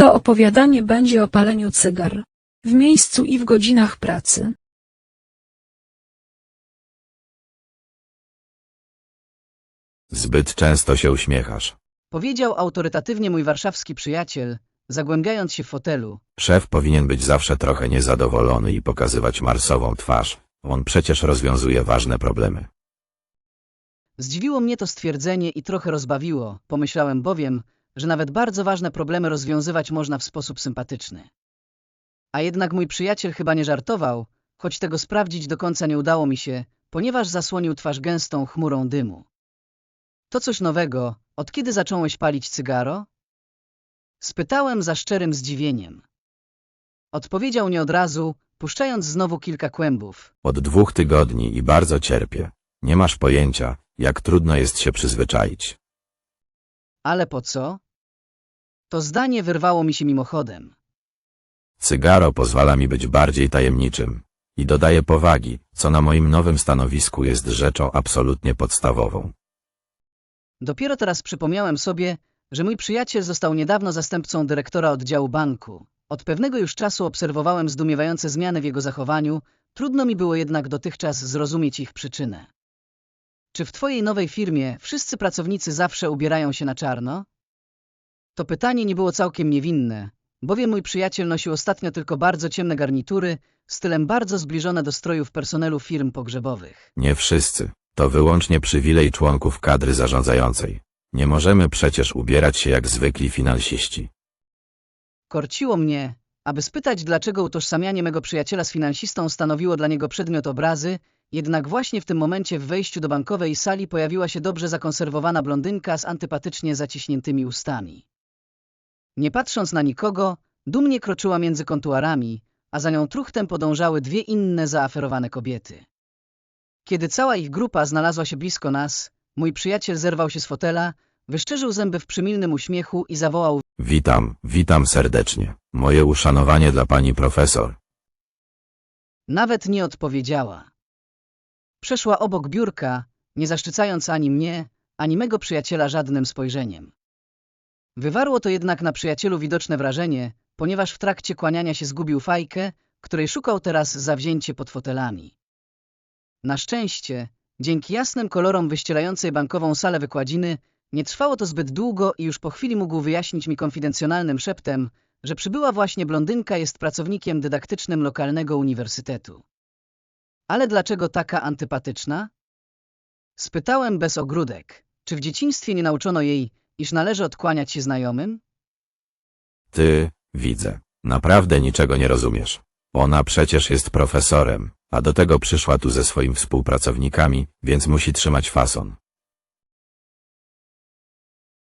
To opowiadanie będzie o paleniu cygar. W miejscu i w godzinach pracy. Zbyt często się uśmiechasz. Powiedział autorytatywnie mój warszawski przyjaciel, zagłębiając się w fotelu. Szef powinien być zawsze trochę niezadowolony i pokazywać marsową twarz. On przecież rozwiązuje ważne problemy. Zdziwiło mnie to stwierdzenie i trochę rozbawiło, pomyślałem bowiem, że nawet bardzo ważne problemy rozwiązywać można w sposób sympatyczny. A jednak mój przyjaciel chyba nie żartował, choć tego sprawdzić do końca nie udało mi się, ponieważ zasłonił twarz gęstą chmurą dymu. To coś nowego, od kiedy zacząłeś palić cygaro? Spytałem za szczerym zdziwieniem. Odpowiedział nie od razu, puszczając znowu kilka kłębów. Od dwóch tygodni i bardzo cierpię. Nie masz pojęcia, jak trudno jest się przyzwyczaić. Ale po co? To zdanie wyrwało mi się mimochodem. Cygaro pozwala mi być bardziej tajemniczym i dodaje powagi, co na moim nowym stanowisku jest rzeczą absolutnie podstawową. Dopiero teraz przypomniałem sobie, że mój przyjaciel został niedawno zastępcą dyrektora oddziału banku. Od pewnego już czasu obserwowałem zdumiewające zmiany w jego zachowaniu, trudno mi było jednak dotychczas zrozumieć ich przyczynę. Czy w twojej nowej firmie wszyscy pracownicy zawsze ubierają się na czarno? To pytanie nie było całkiem niewinne, bowiem mój przyjaciel nosił ostatnio tylko bardzo ciemne garnitury, stylem bardzo zbliżone do strojów personelu firm pogrzebowych. Nie wszyscy. To wyłącznie przywilej członków kadry zarządzającej. Nie możemy przecież ubierać się jak zwykli finansiści. Korciło mnie, aby spytać, dlaczego utożsamianie mego przyjaciela z finansistą stanowiło dla niego przedmiot obrazy, jednak właśnie w tym momencie w wejściu do bankowej sali pojawiła się dobrze zakonserwowana blondynka z antypatycznie zaciśniętymi ustami. Nie patrząc na nikogo, dumnie kroczyła między kontuarami, a za nią truchtem podążały dwie inne zaaferowane kobiety. Kiedy cała ich grupa znalazła się blisko nas, mój przyjaciel zerwał się z fotela, wyszczerzył zęby w przymilnym uśmiechu i zawołał Witam, witam serdecznie. Moje uszanowanie dla pani profesor. Nawet nie odpowiedziała. Przeszła obok biurka, nie zaszczycając ani mnie, ani mego przyjaciela żadnym spojrzeniem. Wywarło to jednak na przyjacielu widoczne wrażenie, ponieważ w trakcie kłaniania się zgubił fajkę, której szukał teraz zawzięcie pod fotelami. Na szczęście, dzięki jasnym kolorom wyścielającej bankową salę wykładziny, nie trwało to zbyt długo i już po chwili mógł wyjaśnić mi konfidencjonalnym szeptem, że przybyła właśnie blondynka jest pracownikiem dydaktycznym lokalnego uniwersytetu. Ale dlaczego taka antypatyczna? Spytałem bez ogródek, czy w dzieciństwie nie nauczono jej, iż należy odkłaniać się znajomym? Ty, widzę, naprawdę niczego nie rozumiesz. Ona przecież jest profesorem, a do tego przyszła tu ze swoimi współpracownikami, więc musi trzymać fason.